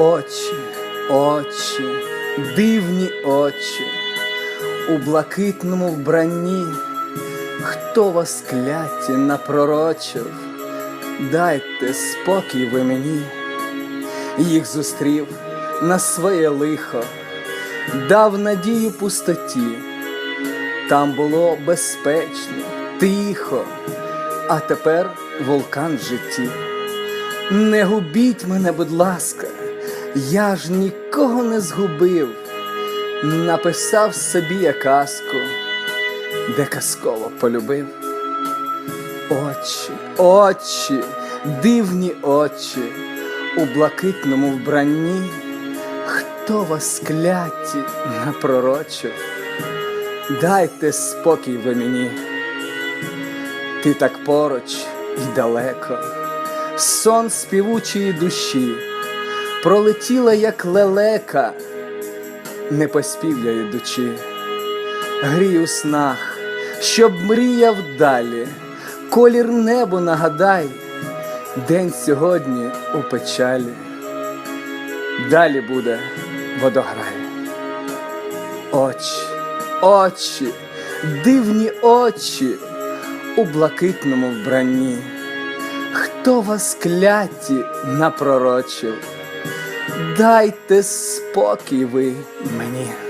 Очі, очі, дивні очі, у блакитному вбранні, хто вас кляті напророчив, дайте спокій ви мені, їх зустрів на своє лихо, дав надію пустоті, там було безпечно, тихо, а тепер вулкан в житті. Не губіть мене, будь ласка, я ж нікого не згубив, написав собі я казку, де казково полюбив. Очі, очі, дивні очі, у блакитному вбранні, хто вас кляті напророчив, дайте спокій ви мені, ти так поруч і далеко. Сон співучої душі, пролетіла, як лелека, не поспів я ідучи, грій у снах, щоб мріяв далі, колір небу нагадай, день сьогодні у печалі, далі буде водограй. Очі, очі, дивні очі у блакитному вбранні. Хто вас кляті напророчив? Дайте спокій ви мені.